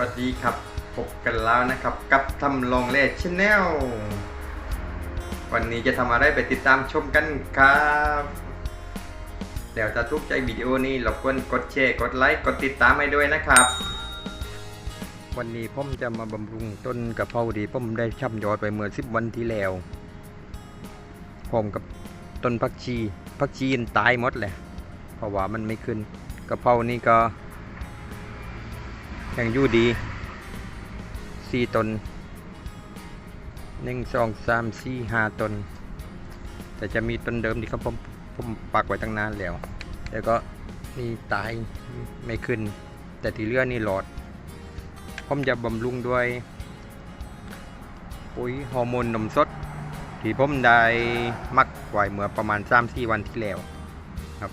วัสดีครับพบกันแล้วนะครับ กับทำลองเลดชแนลวันนี้จะทำอะไรไปติดตามชมกันครับเดี๋ยวถ้าทุกใจวิดีโอนี้รบกวนกดแชร์กดไลค์กดติดตามให้ด้วยนะครับ วันนี้ผมจะมาบำรุงต้นกระเพราดีผมได้ช่ำยอดไปเมื่อสิบวันที่แล้วพร้อมกับต้นผักชีผักชีนตายหมดเลยเพราะว่ามันไม่ขึ้นกระเพรานี่ก็ ยังอยู่ดีสี่ตนหนึ่งสองสามสี่ห้าตน แต่จะมีต้นเดิมที่เขาผมผมปักไว้ตั้งนานแล้ว แล้วก็นี่ตายไม่ขึ้น แต่ที่เลือนี่หลอด ผมจะบำรุงด้วยปุ๋ยฮอร์โมนนมสด ที่ผมได้มักไว้เมื่อประมาณ3-4วันที่แล้วครับ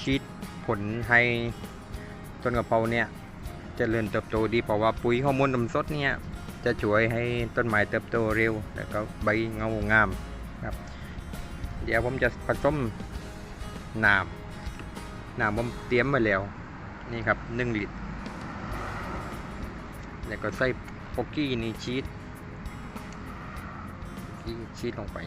ชีดผลให้ ต้นกระเพราเนี่ยจเจริญเติบโตดีเพราะว่าปุ๋ยฮอร์โมนนมสดเนี่ยจะช่วยให้ต้นไม้เติบโตเร็ว แล้วก็ใบเงางามครับ เดี๋ยวผมจะผสมน้ำน้ำผมเตรียมไว้แล้วนี่ครับหนึ่งลิตรแล้วก็ใส่โปกกี้นี่ชีสพีชีสลงไป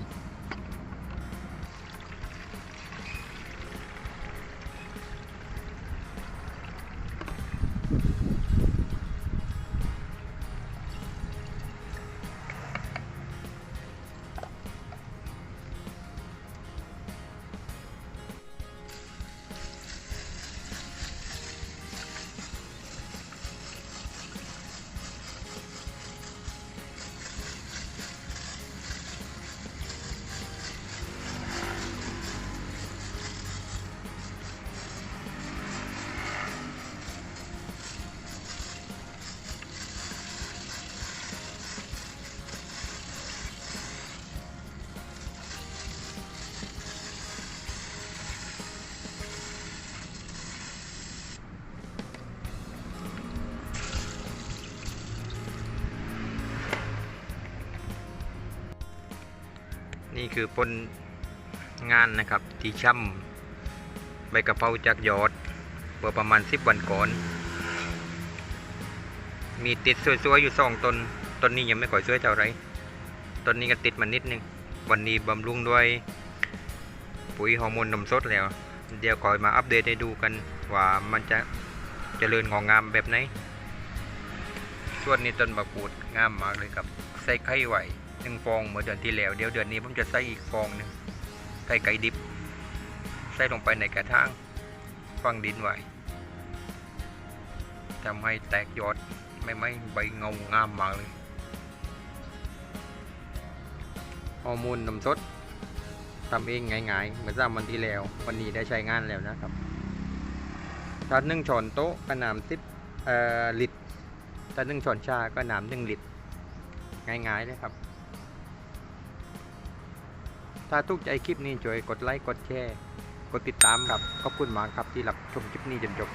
นี่คือผลงานนะครับที่ช่ำใบกะเพราจากยอดเมื่อประมาณ 10 วันก่อน มีติดสวยๆอยู่สองต้นต้นนี้ยังไม่ค่อยสวยเท่าไรต้นนี้ก็ติดมานิดนึง วันนี้บำรุงด้วยปุ๋ยฮอร์โมนนมสดแล้ว เดี๋ยวคอยมาอัปเดตให้ดูกันว่ามันจะจะเจริญงอกงามแบบไหนส่วนนี้ต้นบะกรูดงามมากเลยครับใส่ไข่ไหว หนึ่งฟองเหมื่อเดือนที่แล้วเดี๋ยวเดือนนี้ผมจะใส่อีกฟองหนึ่งไข่ไก่ดิบ ใส่ลงไปในกระถางฟังดินไว้ทำให้แตกยอดไม่ไม่ใบเงางามมากเลยฮอร์โมนนมสดทำเองง่ายๆเหมือนสามวันที่แล้ว วันนี้ได้ใช้งานแล้วนะครับถ้าหนึ่งช้อนโต๊ะก็น้ำสิบเอ่อลิตรถ้าหนึ่งช้อนชาก็น้ำหนึ่งลิตรง่ายๆเลยครับ ถ้าทุกใจคลิปนี้ช่วยกดไลค์กดแชร์ กดติดตามครับ ขอบคุณมากครับที่รับชมคลิปนี้จนจบ